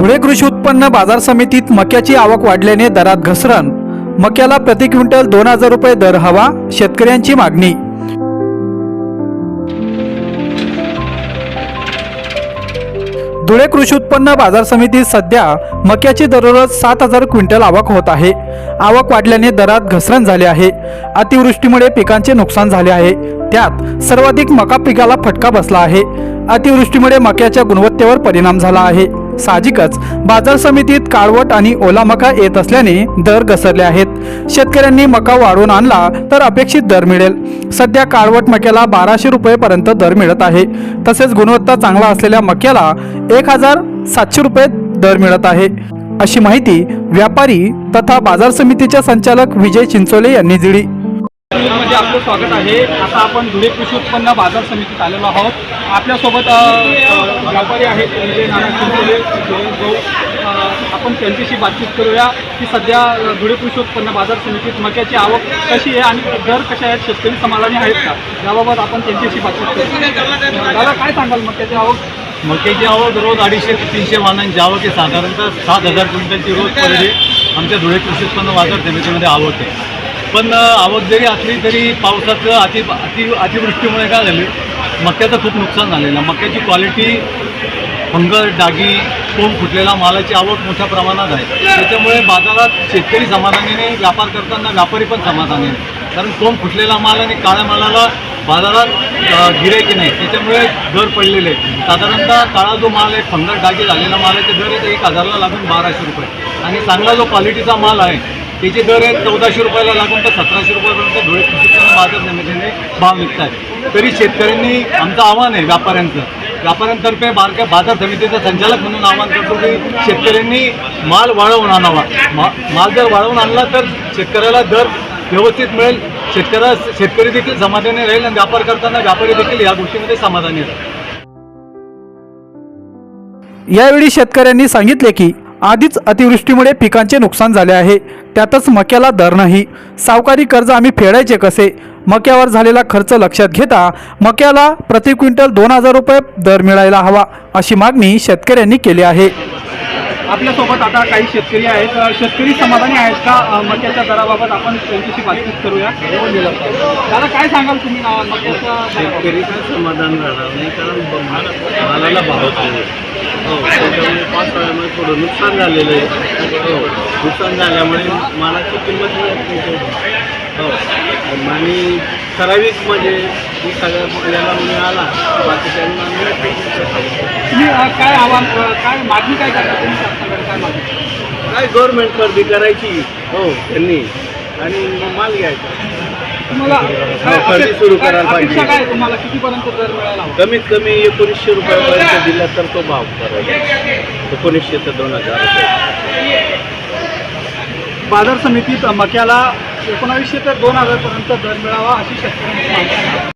धुळे कृषी उत्पन्न बाजार समितीत मक्याची आवक वाढल्याने दरात घसरण. मक्याला प्रति क्विंटल दोन हजार रुपये दर हवा शेतकऱ्यांची मागणी. धुळे कृषी उत्पन्न बाजार समितीत सध्या मक्याची दररोज सात हजार क्विंटल आवक होत आहे. आवक वाढल्याने दरात घसरण झाले आहे. अतिवृष्टीमुळे पिकांचे नुकसान झाले आहे. त्यात सर्वाधिक मका पिकाला फटका बसला आहे. अतिवृष्टीमुळे मक्याच्या गुणवत्तेवर परिणाम झाला आहे. साहजिकच बाजार समितीत काळवट आणि ओला मका येत असल्याने दर घसरले आहेत. शेतकऱ्यांनी मका वाढवून आणला तर अपेक्षित दर मिळेल. सध्या काळवट मक्याला बाराशे रुपयेपर्यंत दर मिळत आहे. तसेच गुणवत्ता चांगला असलेल्या मक्याला एक हजार सातशे रुपये दर मिळत आहे. अशी माहिती व्यापारी तथा बाजार समितीच्या संचालक विजय चिंचोले यांनी दिली. मध्ये आपलं स्वागत आहे. आता आपण धुळे कृषी उत्पन्न बाजार समितीत आलेलो आहोत. आपल्यासोबत व्यापारी आहेत म्हणजे नाना चिंचोले जयंत आपण त्यांच्याशी बातचीत करूया की सध्या धुळे कृषी उत्पन्न बाजार समितीत मक्याची आवक कशी आहे आणि दर कशा आहेत शेतकरी समाधानी आहेत का? याबाबत आपण त्यांच्याशी बातचीत करू. दादा काय सांगाल मक्याची आवक? मक्याची आवक रोज अडीचशे ते तीनशे वाहनांची आवक आहे. साधारणतः सात हजार क्विंटलची रोज पडली आमच्या धुळे कृषी उत्पन्न बाजार समितीमध्ये आवक आहे. पण आवक जरी असली तरी पावसाचं अति अति अतिवृष्टीमुळे काय झालं? मक्याचं खूप नुकसान झालेलं मक्याची क्वालिटी फंगल डागी कोंब फुटलेला मालाची आवक मोठ्या प्रमाणात आहे. त्याच्यामुळे बाजारात शेतकरी समाधानीने व्यापार करताना व्यापारी पण समाधानी आहे कारण कोंब फुटलेला माल आणि काळ्या मालाला बाजारात गिरायकी नाही. त्याच्यामुळे दर पडलेले आहेत. साधारणतः काळा जो माल आहे फंगल डागी झालेला माल आहे ते दर एक हजारला लागून बाराशे रुपये. आणि चांगला जो क्वालिटीचा माल आहे त्याचे दर आहेत चौदाशे रुपयाला लागून तर सतराशे रुपयापर्यंत धुळे कृषी उत्पन्न बाजार समितीने भाव विकत तरी शेतकऱ्यांनी आमचं आव्हान आहे व्यापाऱ्यांचं. व्यापाऱ्यांतर्फे बारक्या बाजार समितीचा संचालक म्हणून आवाहन करतो की शेतकऱ्यांनी माल वाढवून आणावा. मा माल जर वाढवून आणला तर शेतकऱ्याला दर व्यवस्थित मिळेल. शेतकऱ्या शेतकरी देखील समाधानी राहील आणि व्यापार करताना व्यापारी देखील या गोष्टीमध्ये समाधानी राहील यावेळी शेतकऱ्यांनी सांगितले की आधीच अतिवृष्टीमुळे पिकांचे नुकसान झाले आहे. त्यातच मक्याला दर नाही. सावकारी कर्ज आम्ही फेडायचे कसे? मक्यावर झालेला खर्च लक्षात घेता मक्याला प्रति क्विंटल दोन हजार रुपये दर मिळायला हवा अशी मागणी शेतकऱ्यांनी केली आहे. आपल्यासोबत आता काही शेतकरी आहेत. शेतकरी समाधानी आहेत का? मक्याच्या दराबाबत आपण त्यांच्याशी बातचीत करूया. दादा काय सांगाल तुम्ही शेतकरी मक्याच्या समाधान राहणार नाही? कारण मालाला भावच नाही हो त्याच्यामुळे थोडं नुकसान झालेलं आहे. हो नुकसान झाल्यामुळे मालाची किंमत मिळत नाही हो आणि ठराविक म्हणजे ही सगळ्या याला मिळाला बाकीच्यांना मिळत नाही तुम्ही अ, काय आव्हान अ, काय मागणी काय करता तुम्ही शासनाकडे? काय मागणी? काय गव्हर्नमेंट खरेदी करायची? हो त्यांनी. आणि मग माल घ्यायचा. तुम्हाला काय खरेदी अपेक्षा- सुरू काय करायला पाहिजे. अपेक्षा काय आहे तुम्हाला? कितीपर्यंत दर मिळायला हवा कमीत कमी एकोणीसशे रुपयापर्यंत दिला तर तो भाव करायचा. एकोणीसशे ते दोन हजार रुपये. बाजार समितीत मक्याला एकोणावीसशे ते दोन हजारपर्यंत दर मिळावा अशी शेतकऱ्यांची मागणी